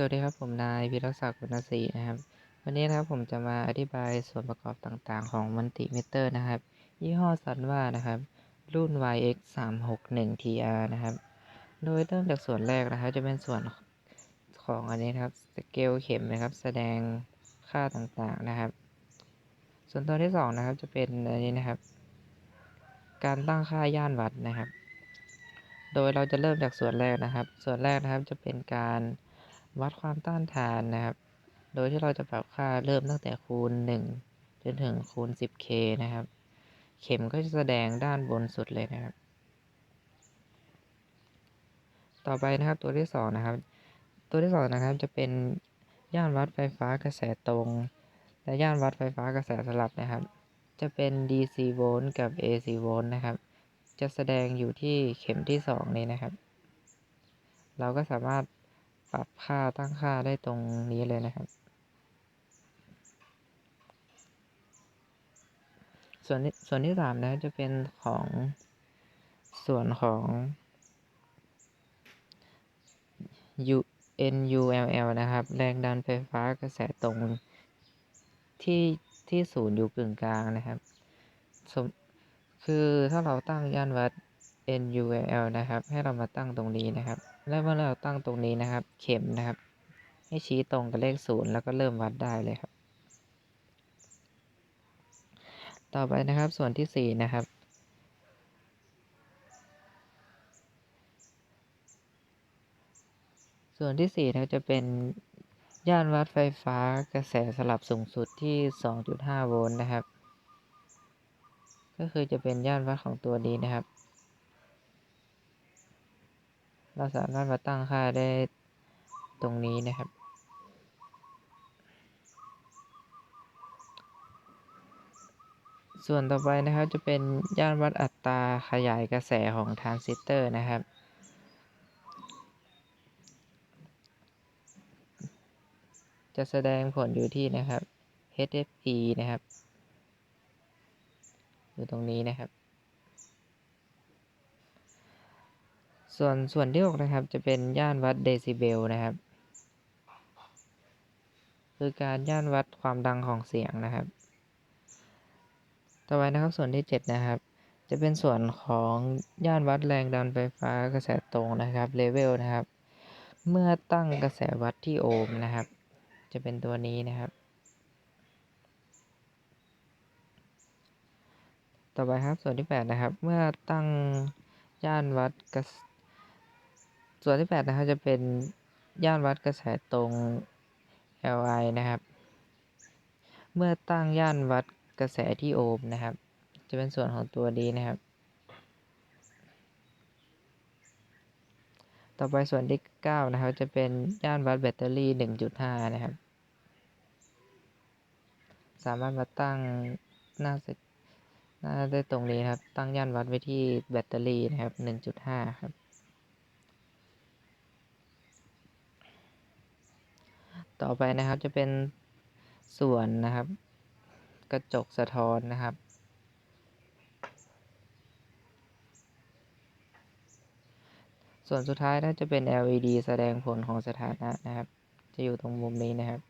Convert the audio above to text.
สวัสดีครับผมนายพิรักษ์ศักดิ์วรรณศรีนะครับ วันนี้นะครับผมจะมาอธิบายส่วนประกอบต่างๆ ของมัลติมิเตอร์นะครับ ยี่ห้อซันว่านะครับ รุ่น YX 3 6 1 TR นะครับ โดยเริ่มจากส่วนแรกนะครับจะเป็นส่วนของอันนี้นครับสเกลเข็มนะครับ แสดงค่าต่างๆนะครับ ส่วนตัวที่สองนะครับจะเป็นอันนี้นะครับ การตั้งค่าย่านวัดนะครับ โดยเราจะเริ่มจากส่วนแรกนะครับ ส่วนแรกนะครับจะเป็นการ วัดความต้านทานนะครับ โดยที่เราจะปรับค่าเริ่มตั้งแต่คูณ 1 จนถึงคูณ 10k นะครับ เข็มก็จะแสดงด้านบนสุดเลยนะครับ ต่อไปนะครับตัวที่ 2 นะครับ ตัวที่ 2 นะครับจะเป็นย่านวัดไฟฟ้ากระแสตรง และย่านวัดไฟฟ้ากระแสสลับนะครับ จะเป็น DC โวลต์กับ AC โวลต์นะครับ จะแสดงอยู่ที่เข็มที่ 2 นี้นะครับ เราก็สามารถ ปรับค่าตั้งค่าได้ตรงนี้เลยนะครับ ส่วนส่วนที่สามนะจะเป็นของส่วนของ U NULL นะครับ แรงดันไฟฟ้ากระแสตรงที่ที่ศูนย์อยู่กึ่งกลางนะครับ คือถ้าเราตั้งย่านวัด NULL นะครับ ให้เรามาตั้งตรงนี้นะครับ และเมื่อเราตั้งตรงนี้นะครับ เข็มนะครับ ให้ชี้ตรงกับเลขศูนย์แล้วก็เริ่มวัดได้เลยครับ ต่อไปนะครับส่วนที่สี่นะครับส่วนที่สี่นะจะเป็นย่านวัดไฟฟ้ากระแสสลับสูงสุดที่ 2.5 โวลต์นะครับ ก็คือจะเป็นย่านวัดของตัวนี้นะครับ เราสามารถมาตั้งค่าได้ตรงนี้นะครับ ส่วนต่อไปนะครับจะเป็นย่านวัดอัตราขยายกระแสของทรานซิสเตอร์นะครับ จะแสดงผลอยู่ที่นะครับ HFE นะครับ อยู่ตรงนี้นะครับ ส่วนส่วนที่6นะครับจะเป็นย่านวัดเดซิเบลนะครับ คือการย่านวัดความดังของเสียงนะครับ ต่อไปนะครับส่วนที่ 7 นะครับ จะเป็นส่วนของย่านวัดแรงดันไฟฟ้ากระแสตรงนะครับเลเวลนะครับ เมื่อตั้งกระแสวัดที่โอห์มนะครับ จะเป็นตัวนี้นะครับต่อไปครับส่วนที่ 8 นะครับ เมื่อตั้งย่านวัดกระ ส่วนที่ 8 นะครับ จะเป็นย่านวัดกระแสตรง Li นะครับ เมื่อตั้งย่านวัดกระแสที่โอห์มนะครับ จะเป็นส่วนของตัวดีนะครับ ต่อไปส่วนที่ 9 นะครับ จะเป็นย่านวัดแบตเตอรี่ 1.5 นะครับ สามารถมาตั้งหน้าหน้าได้ตรงนี้ครับ ตั้งย่านวัดไว้ที่แบตเตอรี่นะครับ 1.5 ครับ ต่อไปนะครับจะเป็นส่วนนะครับ กระจกสะท้อนนะครับ ส่วนสุดท้ายน่าจะเป็น LED แสดงผลของสถานะนะครับ จะอยู่ตรงมุมนี้นะครับ